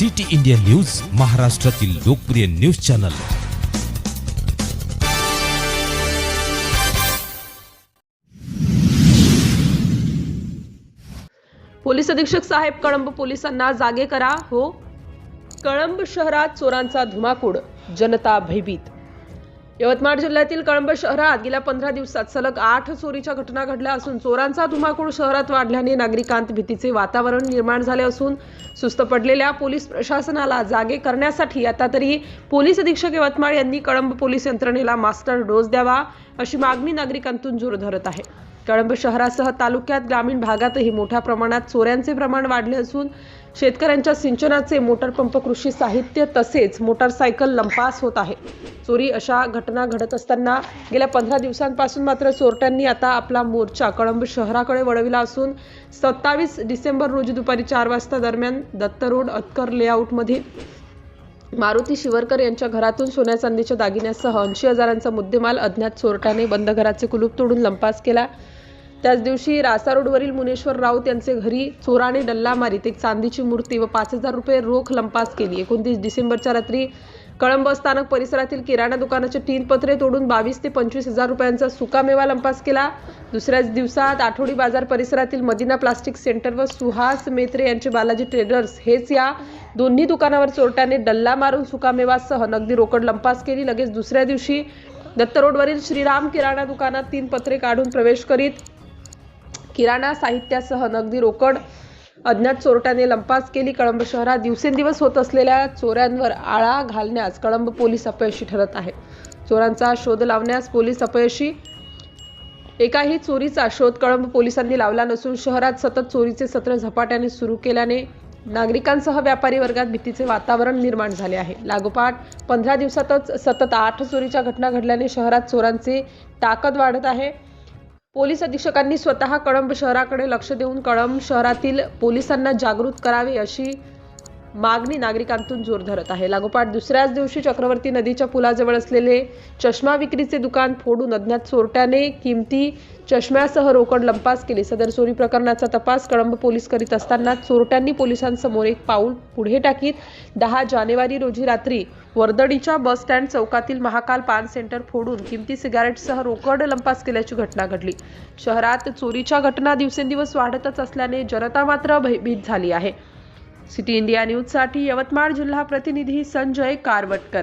City India news महाराष्ट्रातील लोकप्रिय news channel. Police अधीक्षक साहेब कळंब पोलिसांना जागे करा हो? कळंब शहरात चोरांचा धुमाकूळ जनता भयभीत. यवतमाळ जिल्ह्यातील कळंब शहरात गेल्या पंधरा दिवसात सलग आठ चोरीच्या घटना घडल्या असून चोरांचा धुमाकूळ शहरात वाढल्याने नागरिकांत भीतीचे वातावरण निर्माण झाले असून सुस्त पडलेल्या पोलीस प्रशासनाला जागे करण्यासाठी आता तरी पोलीस अधीक्षक यवतमाळ यांनी कळंब पोलीस यंत्रणेला मास्टर डोस द्यावा अशी मागणी नागरिकांतून जोर धरत आहे. कळंब शहरासह तालुक्यात ग्रामीण भागातही मोठ्या प्रमाणात चोऱ्यांचे प्रमाण वाढले असून शेतकऱ्यांच्या सिंचनाचे मोटर पंप कृषी साहित्य तसेच मोटारसायकल लंपास होत आहे. चोरी अशा घटना घडत असताना गेल्या पंधरा दिवसांपासून मात्र चोरट्यांनी आता आपला मोर्चा कळंब शहराकडे वळविला असून सत्तावीस डिसेंबर रोजी दुपारी चार वाजता दरम्यान दत्त रोड अतकर लेआउटमधील मारुती शिवरकर यांच्या घरातून सोन्या चांदीच्या दागिन्यासह ऐंशी हजारांचा मुद्देमाल अज्ञात चोरट्याने बंद घराचे कुलूप तोडून लंपास केला. त्याच दिवशी रासा रोडवरील मुनेश्वर राऊत यांचे घरी चोराने डल्ला मारीत एक चांदीची मूर्ती व पाच हजार रुपये रोख लंपास केली. एकोणतीस डिसेंबरच्या रात्री कळंब स्थानक परिसरातील किराणा दुकानाचे तीन पत्रे तोडून बावीस ते पंचवीस हजार रुपयांचा सुकामेवा लंपास केला. दुसऱ्याच दिवसात आठवडी बाजार परिसरातील मदिना प्लास्टिक सेंटर व सुहास मेत्रे यांचे बालाजी ट्रेडर्स हेच या दोन्ही दुकानावर चोरट्याने डल्ला मारून सुकामेवासह नगदी रोकड लंपास केली. लगेच दुसऱ्या दिवशी दत्त रोडवरील श्रीराम किराणा दुकानात तीन पत्रे काढून प्रवेश करीत. किराणा साहित्यासह नगदी रोकड अज्ञात चोरट्याने लंपास केली. कळंब शहरात दिवसेंदिवस होत असलेल्या चोऱ्यांवर आळा घालण्यास कळंब पोलीस अपयशी ठरत आहे. चोरांचा शोध लावण्यास पोलीस अपयशी एकाही चोरीचा शोध कळंब पोलिसांनी लावला नसून शहरात सतत चोरीचे सत्र झपाट्याने सुरू केल्याने नागरिकांसह व्यापारी वर्गात भीतीचे वातावरण निर्माण झाले आहे. लागोपाठ पंधरा दिवसातच सतत आठ चोरीच्या घटना घडल्याने शहरात चोरांची ताकद वाढत आहे. पोलीस अधीक्षकांनी स्वतः कळंब शहराकडे लक्ष देऊन कळंब शहरातील पोलिसांना जागृत करावे अशी मागणी नागरिकांतून जोर धरत आहे. लागोपाठ दुसऱ्याच दिवशी चक्रवर्ती नदीच्या पुलाजवळ असलेले चष्मा विक्रीचे दुकान फोडून अज्ञात चोरट्याने किमती चष्म्यासह रोकड लंपास केली. सदर चोरी प्रकरणाचा तपास कळंब पोलीस करीत असताना चोरट्यांनी पोलिसांसमोर एक पाऊल पुढे टाकीत. दहा जानेवारी रोजी रात्री वर्दडीच्या बस स्टँड चौकातील महाकाल पान सेंटर फोडून किमती सिगारेटसह रोकड लंपास केल्याची घटना घडली. शहरात चोरीच्या घटना दिवसेंदिवस वाढतच असल्याने जनता मात्र भयभीत झाली आहे. सिटी इंडिया न्यूजसाठी यवतमाळ जिल्हा प्रतिनिधी संजय कारवटकर.